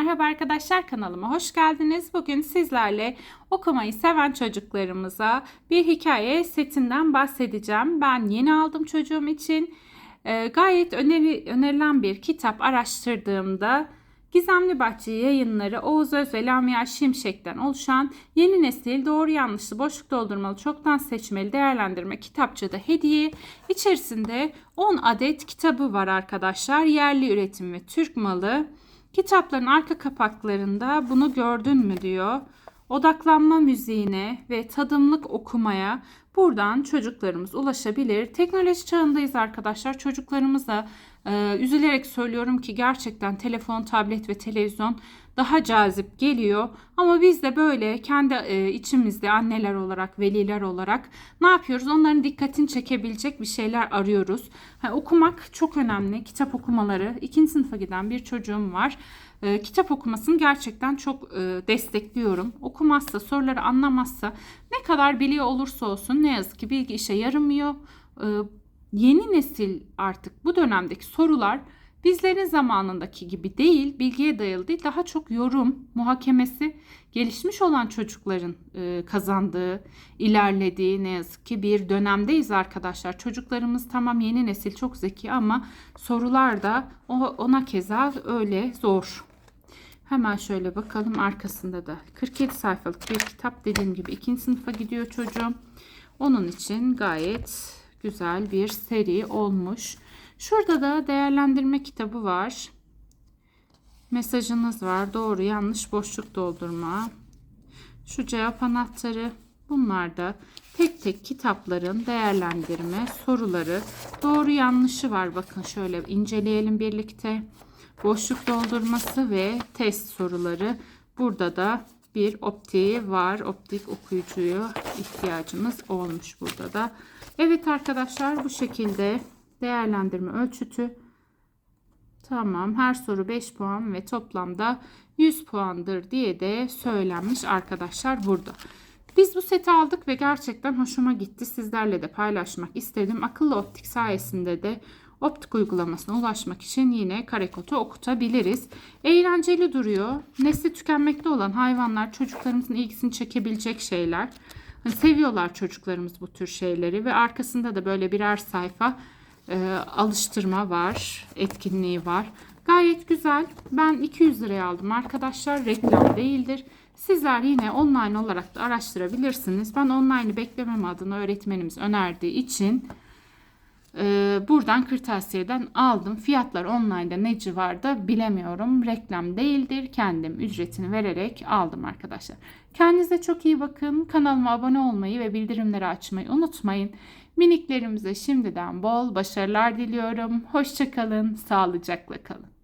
Merhaba arkadaşlar kanalıma hoş geldiniz. Bugün sizlerle okumayı seven çocuklarımıza bir hikaye setinden bahsedeceğim. Ben yeni aldım çocuğum için. Ee, gayet öneri, önerilen bir kitap araştırdığımda Gizemli Bahçe yayınları Oğuz Öz ve Lamia Şimşek'ten oluşan yeni nesil doğru yanlışlı boşluk doldurmalı çoktan seçmeli değerlendirme kitapçıda hediye. İçerisinde 10 adet kitabı var arkadaşlar. Yerli üretim ve Türk malı. Kitapların arka kapaklarında bunu gördün mü diyor. Odaklanma müziğine ve tadımlık okumaya buradan çocuklarımız ulaşabilir. Teknoloji çağındayız arkadaşlar. Çocuklarımıza e, üzülerek söylüyorum ki gerçekten telefon, tablet ve televizyon daha cazip geliyor. Ama biz de böyle kendi e, içimizde anneler olarak, veliler olarak ne yapıyoruz? Onların dikkatini çekebilecek bir şeyler arıyoruz. Ha, okumak çok önemli. Kitap okumaları. ikinci sınıfa giden bir çocuğum var. E, kitap okumasını gerçekten çok e, destekliyorum. Okumazsa, soruları anlamazsa ne kadar biliyor olursa olsun ne yazık ki bilgi işe yaramıyor. E, yeni nesil artık bu dönemdeki sorular bizlerin zamanındaki gibi değil, bilgiye dayalı değil, daha çok yorum, muhakemesi gelişmiş olan çocukların e, kazandığı, ilerlediği ne yazık ki bir dönemdeyiz arkadaşlar. Çocuklarımız tamam yeni nesil çok zeki ama sorular da ona keza öyle zor. Hemen şöyle bakalım arkasında da 47 sayfalık bir kitap dediğim gibi ikinci sınıfa gidiyor çocuğum. Onun için gayet güzel bir seri olmuş. Şurada da değerlendirme kitabı var. Mesajınız var. Doğru yanlış boşluk doldurma. Şu cevap anahtarı. Bunlar da tek tek kitapların değerlendirme soruları. Doğru yanlışı var. Bakın şöyle inceleyelim birlikte. Boşluk doldurması ve test soruları. Burada da bir optiği var. Optik okuyucuya ihtiyacımız olmuş burada da. Evet arkadaşlar bu şekilde değerlendirme ölçütü. Tamam her soru 5 puan ve toplamda 100 puandır diye de söylenmiş arkadaşlar burada. Biz bu seti aldık ve gerçekten hoşuma gitti. Sizlerle de paylaşmak istedim. Akıllı optik sayesinde de optik uygulamasına ulaşmak için yine karekotu okutabiliriz. Eğlenceli duruyor. Nesli tükenmekte olan hayvanlar çocuklarımızın ilgisini çekebilecek şeyler. Hani seviyorlar çocuklarımız bu tür şeyleri ve arkasında da böyle birer sayfa e, alıştırma var, etkinliği var. Gayet güzel. Ben 200 liraya aldım arkadaşlar. Reklam değildir. Sizler yine online olarak da araştırabilirsiniz. Ben online'ı beklemem adına öğretmenimiz önerdiği için e, buradan kırtasiyeden aldım. Fiyatlar online'da ne civarda bilemiyorum. Reklam değildir. Kendim ücretini vererek aldım arkadaşlar. Kendinize çok iyi bakın. Kanalıma abone olmayı ve bildirimleri açmayı unutmayın. Miniklerimize şimdiden bol başarılar diliyorum. Hoşçakalın, sağlıcakla kalın.